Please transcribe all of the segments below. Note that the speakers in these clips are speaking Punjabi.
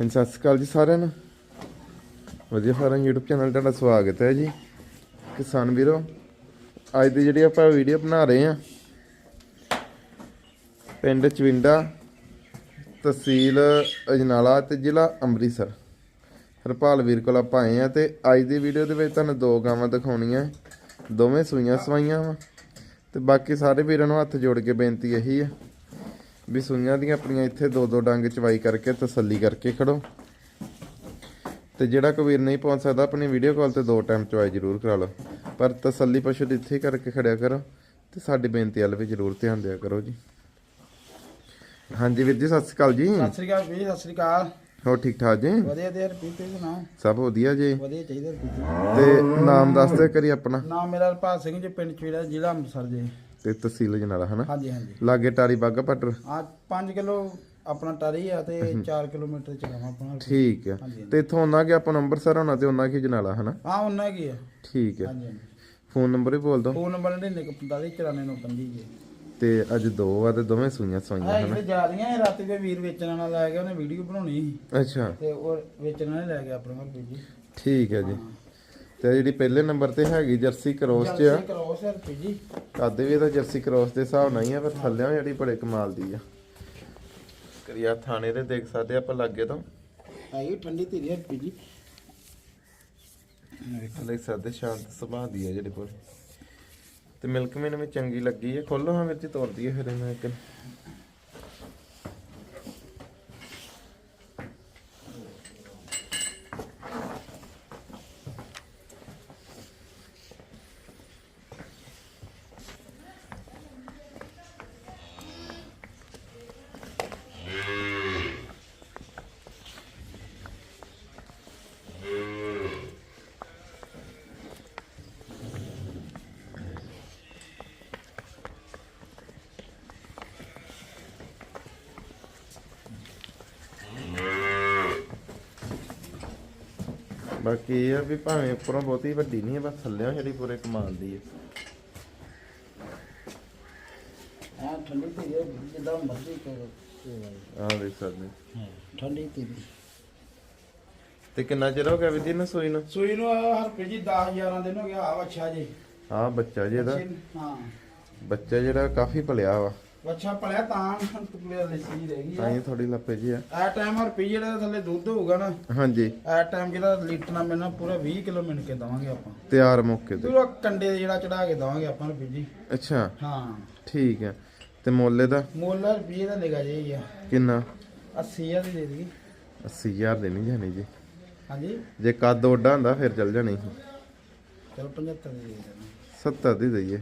ਹਾਂਜੀ, ਸਤਿ ਸ਼੍ਰੀ ਅਕਾਲ ਜੀ ਸਾਰਿਆਂ ਨੂੰ। ਵਧੀਆ ਫਾਰਮ YouTube ਚੈਨਲ ਤੁਹਾਡਾ ਸਵਾਗਤ ਹੈ ਜੀ। ਕਿਸਾਨ ਵੀਰੋ, ਅੱਜ ਦੀ ਜਿਹੜੀ ਆਪਾਂ ਵੀਡੀਓ ਬਣਾ ਰਹੇ ਹਾਂ, ਪਿੰਡ ਚਵਿੰਡਾ, ਤਹਿਸੀਲ ਅਜਨਾਲਾ ਤੇ ਜ਼ਿਲ੍ਹਾ ਅੰਮ੍ਰਿਤਸਰ। ਹਰਪਾਲ ਵੀਰ ਕੋਲ ਆਪਾਂ ਆਏ ਆ ਤੇ ਅੱਜ ਦੀ ਵੀਡੀਓ ਦੇ ਵਿੱਚ ਤੁਹਾਨੂੰ ਦੋ ਗਾਵਾਂ ਦਿਖਾਉਣੀਆਂ। ਦੋਵੇਂ ਸੂਈਆਂ ਸਵਾਈਆਂ ਵਾ। ਤੇ ਬਾਕੀ ਸਾਰੇ ਵੀਰਾਂ ਨੂੰ ਹੱਥ ਜੋੜ ਕੇ ਬੇਨਤੀ ਇਹੀ ਹੈ ਵੀ ਸੂਈਆਂ ਦੀਆਂ ਆਪਣੀਆਂ ਇੱਥੇ ਦੋ ਦੋ ਡੰਗ ਚਵਾਈ ਕਰਕੇ ਤਸੱਲੀ ਕਰਕੇ ਖੜੋ। ਤੇ ਜਿਹੜਾ ਕੋਈ ਵੀਰ ਨਹੀਂ ਪਹੁੰਚ ਸਕਦਾ ਆਪਣੀ ਵੀਡੀਓ ਕਾਲ ਤੇ ਦੋ ਟਾਈਮ ਚਵਾਈ ਜ਼ਰੂਰ ਕਰਾ ਲਓ। ਪਰ ਤਸੱਲੀ ਪਸ਼ੂ ਦੀ ਇੱਥੇ ਹੀ ਕਰਕੇ ਖੜਿਆ ਕਰੋ ਤੇ ਸਾਡੀ ਬੇਨਤੀ ਵੱਲ ਵੀ ਜ਼ਰੂਰ ਧਿਆਨ ਦਿਆ ਕਰੋ ਜੀ। ਹਾਂਜੀ ਵੀਰ ਜੀ ਸਤਿ ਸ਼੍ਰੀ ਅਕਾਲ ਜੀ। ਸਤਿ ਸ੍ਰੀ ਅਕਾਲ ਵੀਰ ਸਤਿ ਸ੍ਰੀ ਅਕਾਲ। ਹੋਰ ਠੀਕ ਠਾਕ ਜੀ? ਵਧੀਆ ਤੇ ਰਪੀਤ ਤੇ ਸੁਣਾ ਸਭ ਵਧੀਆ ਜੀ। ਵਧੀਆ ਚਾਹੀਦਾ ਤੇ ਨਾਮ ਦੱਸ ਦਿਓ ਕਰੀ ਆਪਣਾ। ਨਾਮ ਮੇਰਾ ਹਰਪਾਲ ਸਿੰਘ ਜੀ ਪਿੰਡ ਚੀੜਾ ਜ਼ਿਲ੍ਹਾ ਅੰਮ੍ਰਿਤਸਰ ਜੀ। ਤੇ ਤਹਿਸੀਲ ਜਨਾਲਾ ਹਨਾ? ਹਾਂਜੀ ਹਾਂਜੀ। ਲਾਗੇ ਟਾਰੀ ਬਾਗਾ ਪਟਰ ਆ 5 ਕਿਲੋ ਆਪਣਾ ਟਰੀ ਆ ਤੇ 4 ਕਿਲੋਮੀਟਰ ਚਲਾਵਾ ਆਪਣਾ ਠੀਕ ਹੈ ਹਾਂਜੀ। ਤੇ ਇੱਥੋਂ ਉਹਨਾਂ ਕਿ ਆਪਾਂ ਅੰਮ੍ਰਿਤਸਰ ਹੋਣਾ ਤੇ ਉਹਨਾਂ ਕੀ ਜਨਾਲਾ ਹਨਾ? ਆ ਉਹਨਾਂ ਕੀ ਆ। ਠੀਕ ਹੈ ਹਾਂਜੀ ਫੋਨ ਨੰਬਰ ਵੀ ਬੋਲ ਦਿਓ ਫੋਨ ਨੰਬਰ 9945 ਜੀ। ਤੇ ਅੱਜ ਦੋ ਆ ਤੇ ਦੋਵੇਂ ਸੂਈਆਂ ਸਵਾਈਆਂ ਆ ਹਨਾ? ਇੱਥੇ ਜਾ ਰਹੀਆਂ ਇਹ ਰਾਤੀ ਦੇ ਵੀਰ ਵੇਚਣ ਵਾਲਾ ਲੈ ਗਿਆ ਉਹਨੇ ਵੀਡੀਓ ਬਣਾਉਣੀ ਅੱਛਾ। ਤੇ ਉਹ ਵੇਚਣ ਵਾਲੇ ਲੈ ਗਿਆ ਆਪਣੇ ਕੋਲ ਜੀ। ਠੀਕ ਹੈ ਜੀ। ਤੇ ਜਿਹੜੀ ਪਹਿਲੇ ਨੰਬਰ ਤੇ ਹੈਗੀ ਜਰਸੀ ਕ੍ਰੋਸ ਚ ਆ। ਜੀ। ਕਾਦੇ ਵੀ ਇਹਦਾ ਜਰਸੀ ਕ੍ਰੋਸ ਦੇ ਹਿਸਾਬ ਨਾਲ ਹੀ ਆ ਪਰ ਥੱਲਿਆਂ ਜਿਹੜੀ ਬੜੇ ਕਮਾਲ ਦੀ ਆ। ਕਰਿਆ ਥਾਣੇ ਦੇ ਦੇਖ ਸਕਦੇ ਆਪਾਂ ਲੱਗੇ ਤੋਂ। ਆਈ ਠੰਡੀ ਧੀਰੀ ਹੈ ਜੀ। ਦੇਖ ਸਕਦੇ ਸ਼ਾਂਤ ਸੁਭਾਅ ਦੀ ਆ ਜਿਹੜੀ ਪੂਰੀ ਤੇ ਮਿਲਕ ਮੈਨੂੰ ਵੀ ਚੰਗੀ ਲੱਗੀ ਹੈ ਖੋਲੋ ਹਾਂ ਵਿੱਚ ਤੋੜਦੀ ਹੈ ਫਿਰ ਇਹਨਾਂ ਇੱਕ। ਬਾਕੀ ਇਹ ਆ ਵੀ ਭਾਵੇਂ ਉੱਪਰੋਂ ਬਹੁਤੀ ਵੱਡੀ ਨਹੀਂ ਹੈ ਬਸ ਥੱਲਿਆਂ ਜਿਹੜੀ ਪੂਰੇ ਕਮਾਲ ਦੀ ਹੈ ਆ ਠੰਡੀ ਧੀਰੀ ਹੈ ਜਿੱਦਾਂ ਮਰਜ਼ੀ ਕਰੋ। ਆਹ ਦੇਖ ਸਕਦੇ ਠੰਡੀ ਧੀਰੀ ਤੇ ਕਿੰਨਾ ਚਿਰ ਹੋ ਗਿਆ ਵੀ ਨੂੰ ਸੂਈ ਨੂੰ? ਸੂਈ ਨੂੰ ਹਰਪ੍ਰੀਤ ਜੀ 10 11 ਦਿਨ ਹੋ ਗਿਆ ਆ ਅੱਛਾ ਜੀ। ਆਹ ਬੱਚਾ ਜੀ ਇਹਦਾ। ਹਾਂ। ਬੱਚਾ ਜਿਹੜਾ ਕਾਫੀ ਭਲਿਆ ਵਾ। ਅੱਛਾ ਪਲਿਆ ਤਾਂ ਟੁਕਲੇ ਲੱਸੀ ਰਹਿ ਗਈ ਤਾਂ ਹੀ ਥੋੜੀ ਲੱਪੇ ਜੀ ਆ। ਆ ਟਾਈਮ ਹਰਪ੍ਰੀਤ ਜਿਹੜਾ ਥੱਲੇ ਦੁੱਧ ਹੋਊਗਾ ਨਾ ਹਾਂਜੀ। ਆ ਟਾਈਮ ਜਿਹੜਾ ਲੀਟਰ ਨਾਲ ਮਿਲਣਾ ਪੂਰਾ 20 ਕਿਲੋ ਮਿਣ ਕੇ ਦਵਾਂਗੇ ਆਪਾਂ। ਤਿਆਰ ਮੌਕੇ ਤੇ। ਪੂਰਾ ਕੰਡੇ ਜਿਹੜਾ ਚੜਾ ਕੇ ਦਵਾਂਗੇ ਆਪਾਂ ਹਰਪ੍ਰੀਤ ਜੀ। ਅੱਛਾ। ਹਾਂ। ਠੀਕ ਹੈ ਤੇ ਮੁੱਲ ਇਹਦਾ? ਮੁੱਲ ਹਰਪ੍ਰੀਤ ਦਾ ਨਿਗਾ ਜੀ ਆ। ਕਿੰਨਾ? 80000 ਦੀ ਦੇ ਦੇਗੀ 80000 ਦੇ ਨਹੀਂ ਜਾਣੀ ਜੀ। ਹਾਂਜੀ। ਜੇ ਕੱਦ ਓਡਾ ਹੁੰਦਾ ਫਿਰ ਚੱਲ ਜਾਣੀ ਸੀ। ਚਲੋ 75 ਦੀ ਦੇ ਦੇਣਾ। 70 ਦੀ ਦਈਏ।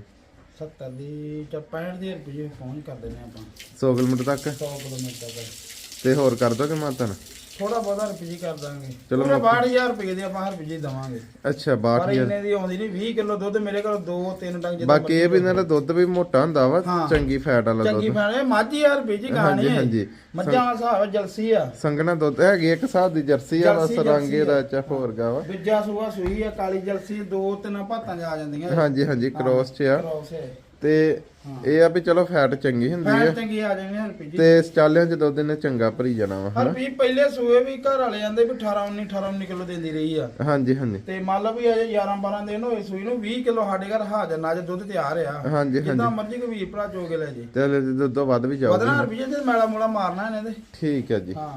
70 ਦੀ ਚ 65 ਦੀ ਰੁਪਏ ਪਹੁੰਚ ਕਰ ਦਿੰਦੇ ਆਪਾਂ। 100 ਕਿਲੋਮੀਟਰ ਤੱਕ? 100 ਕਿਲੋਮੀਟਰ ਤੱਕ। ਤੇ ਹੋਰ ਕਰ ਦੋਗੇ ਮਾਤਨ? ਥੋੜਾ ਬਹੁਤਾ ਰੁਪਏ ਕਰ ਦਾਂਗੇ। ਚਲੋ ਚਲੋ ਮੈਂ- 62000 ਰੁਪਏ ਦੇ ਆਪਾਂ ਹਰ ਰੁਪਏ ਦਵਾਂਗੇ। ਅੱਛਾ ਪਰ 62000 ਇੰਨੇ ਦੀ ਆਉਂਦੀ ਨਹੀਂ 20 ਕਿਲੋ ਦੁੱਧ ਮੇਰੇ ਕੋਲ 2 3 ਟੰਗ ਜਿੱਦਾਂ ਬਾਕੀ ਇਹ ਵੀ ਇਹਨਾਂ ਦਾ ਦੁੱਧ ਵੀ ਮੋਟਾ ਹੁੰਦਾ ਵਾ ਹਾਂ। ਚੰਗੀ ਫੈਟ ਵਾਲਾ ਚੰਗੀ ਦੁੱਧ ਫਾਣੇ ਮੱਝ ਯਾਰ ਹਾਂਜੀ, ਗਾਣੀ ਹੈ। ਹਾਂਜੀ। ਮੱਝਾਂ ਦਾ ਹਿਸਾਬ ਹੈ, ਜਲਸੀ ਆ। ਸੰਗਣਾ ਦੁੱਧ ਹੈਗੀ ਇੱਕ ਹਿਸਾਬ ਦੀ ਜਰਸੀ ਆ ਬਸ ਜਰਸੀ, ਰੰਗੇ ਜਰਸੀ ਦਾ। ਚਾ ਹੋਰ ਗਾ ਵਾ। ਦੂਜਾ ਸੂਆ ਸੂਈ ਆ ਕਾਲੀ ਜਲਸੀ ਦੋ ਤਿੰਨ ਭਾਤਾਂ 'ਚ ਆ ਜਾਂਦੀਆਂ। ਹਾਂਜੀ ਹਾਂਜੀ ਕ੍ਰੋਸ ਚ ਆ। ਕ੍ਰੋਸ ਹੈ। ਤੇ ਇਹ ਆ ਵੀ ਚਲੋ ਫੈਟ ਚੰਗੀ ਹੁੰਦੀ ਫੈਟ ਆ ਚੰਗੀ ਆ ਜਾਣੀ ਤੇ ਚ ਦੁੱਧ ਇਹਨੇ ਚੰਗਾ ਭਰੀ ਜਾਣਾ ਵਾ ਹਰ ਹਨਾ? ਰੁਪਏ ਪਹਿਲੇ ਸੂਏ ਵੀ ਘਰ ਵਾਲੇ ਜਾਂਦੇ ਵੀ 18 19 18 19 ਕਿਲੋ ਦਿੰਦੀ ਰਹੀ ਆ। ਹਾਂਜੀ ਹਾਂਜੀ। ਤੇ ਮੰਨ ਲਓ ਵੀ ਅਜੇ 11 12 ਦਿਨ ਹੋਏ ਸੂਈ ਨੂੰ 20 ਕਿਲੋ ਸਾਡੇ ਘਰ ਹਾਜ਼ਰ ਨਾ ਜੇ ਦੁੱਧ ਤਿਆਰ ਆ। ਹਾਂਜੀ ਜਿੱਦਾਂ ਹਾਂਜੀ। ਮਰਜ਼ੀ ਕੋਈ ਵੀਰ ਭਰਾ ਚੋ ਕੇ ਲੈ ਜੇ। ਤੇ ਦੁੱਧ ਤੋਂ ਵੱਧ ਵੀ ਜਾਊਗੀ ਵਧਣਾ ਰੁਪਏ ਤੇ ਮੈਲਾ ਮੂਲਾ ਮਾਰਨਾ ਇਹਨੇ ਤੇ। ਠੀਕ ਹੈ ਜੀ। ਹਾਂ।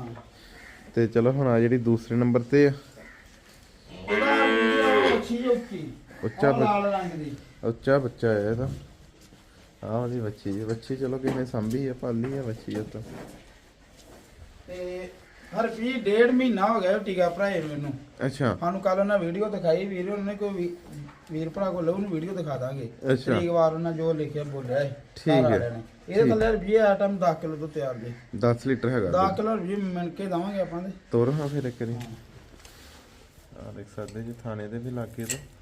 ਤੇ ਚਲੋ ਹੁਣ ਆ ਜਿਹੜੀ ਦੂਸਰੇ ਨੰਬਰ ਤੇ ਆ। ਇਹਦਾ ਉੱਚੀ। ਦੀ। ਉੱਚਾ ਬੱਚਾ ਹੈ ਇਹਦਾ। ਆਹ ਉਹਦੀ ਬੱਚੀ ਜੀ ਬੱਚੀ ਚਲੋ ਕਿਨੇ ਸੰਭੀ ਆ ਪਾਲੀ ਆ ਬੱਚੀ ਉਹ ਤਾਂ। ਤੇ ਹਰ ਵੀ ਡੇਢ ਮਹੀਨਾ ਹੋ ਗਿਆ ਟੀਕਾ ਭਰਾਏ ਨੂੰ ਇਹਨੂੰ। ਅੱਛਾ। ਸਾਨੂੰ ਕੱਲ ਉਹਨਾਂ ਵੀਡੀਓ ਦਿਖਾਈ ਵੀਰ ਉਹਨੇ ਕੋਈ ਵੀ- ਵੀਰ ਭਰਾ ਕੋਲ ਉਹਨੂੰ ਵੀਡੀਓ ਦਿਖਾ ਦਾਂਗੇ। ਅੱਛਾ। ਤਰੀਕ ਵਾਰ ਉਹਨਾਂ ਜੋ ਲਿਖਿਆ ਬੋਲਿਆ ਹੈ ਠੀਕ ਹੈ। ਇਹਦੇ ਥੱਲੇ ਵੀ ਆਈਟਮ 10 ਕਿਲੋ ਤੋਂ ਤਿਆਰ ਜੀ। 10 ਲੀਟਰ ਹੈਗਾ 10 ਦੁੱਧ। ਕਿਲੋ ਵੀ ਮਿਣ ਕੇ ਦਵਾਂਗੇ ਆਪਾਂ ਦੇ। ਤੋਰ ਹਾਂ ਫਿਰ ਇੱਕ ਵਾਰੀ। ਆ ਦੇਖ ਸਕਦੇ ਜੀ ਥਾਣੇ ਦੇ ਵੀ ਲਾਗੇ ਤੋਂ।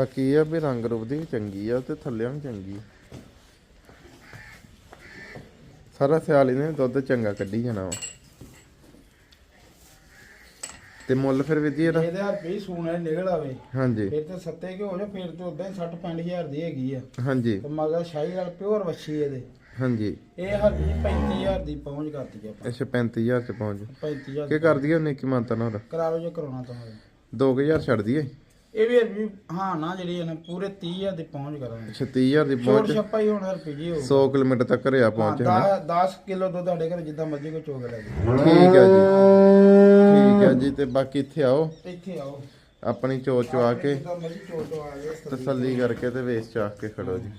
ਬਾਕੀ ਇਹ ਆ ਵੀ ਰੰਗ ਰੂਪ ਦੀ ਚੰਗੀ ਆ ਤੇ ਥੱਲਿਆਂ ਵੀ ਚੰਗੀ ਆ। ਸਾਰਾ ਸਿਆਲ ਇਹਨੇ ਦੁੱਧ ਚੰਗਾ ਕੱਢੀ ਜਾਣਾ ਵਾ। ਤੇ ਮੁੱਲ ਫਿਰ ਵੀ ਜੀ ਇਹਦਾ? ਇਹਦੇ ਹਰਪੀ ਸੂਣਾ ਨਿਕਲ ਆਵੇ। ਹਾਂਜੀ। ਫਿਰ ਤੇ ਸੱਤੇ ਕਿ ਹੋ ਜਾ ਫਿਰ ਤੇ ਉਦਾਂ ਹੀ 60 ਹਜ਼ਾਰ ਦੀ ਹੈਗੀ ਆ। ਹਾਂਜੀ। ਤੇ ਮਗਰ ਸ਼ਾਹੀ ਵਾਲ ਪਿਓਰ ਵੱਛੀ ਇਹਦੇ। ਹਾਂਜੀ। ਇਹ ਹਰਪੀ 35000 ਦੀ ਪਹੁੰਚ ਕਰਤੀ ਆਪਾਂ। ਅੱਛਾ 35000 ਚ ਪਹੁੰਚ। 35000 ਕੀ ਕਰਦੀ ਹੈ ਨਿੱਕੀ ਮਾਨਤਾ ਨਾਲ? ਕਰਾ ਲਓ ਜੇ ਕਰਾਉਣਾ ਤਾਂ ਹੋਵੇ। 2000 ਛੱਡ ਦਈਏ ਇਹ ਵੀ ਹਰਪੀ ਹਾਂ ਨਾ ਜਿਹੜੀ ਹੈ ਨਾ ਪੂਰੇ 30000 ਦੀ ਪਹੁੰਚ ਕਰਾਂਗੇ। 36000 ਦੀ ਛੋਟ ਪਹੁੰਚ। ਛੱਪਾ ਹੀ ਹੁਣ ਜੀ ਹੋ 100 ਕਿਲੋਮੀਟਰ ਤੱਕ ਰਿਆ ਪਹੁੰਚ ਹੈ 10 ਕਿਲੋ ਦੁੱਧ ਤੁਹਾਡੇ ਘਰ ਜਿੱਦਾਂ ਮਰਜ਼ੀ ਕੋ ਚੋਗ ਲੈ ਜੀ। ਠੀਕ ਹੈ ਜੀ। ਠੀਕ ਹੈ ਜੀ ਤੇ ਬਾਕੀ ਇੱਥੇ ਆਓ। ਇੱਥੇ ਆਓ। ਆਪਣੀ ਚੋ ਚਵਾ ਕੇ ਜਿੱਦਾਂ ਮਰਜ਼ੀ ਚੋ ਚੋ ਆ ਜਾਓ ਤਸੱਲੀ ਕਰਕੇ ਤੇ ਵੇਚ ਚਾਹ ਕੇ ਖੜੋ ਜੀ।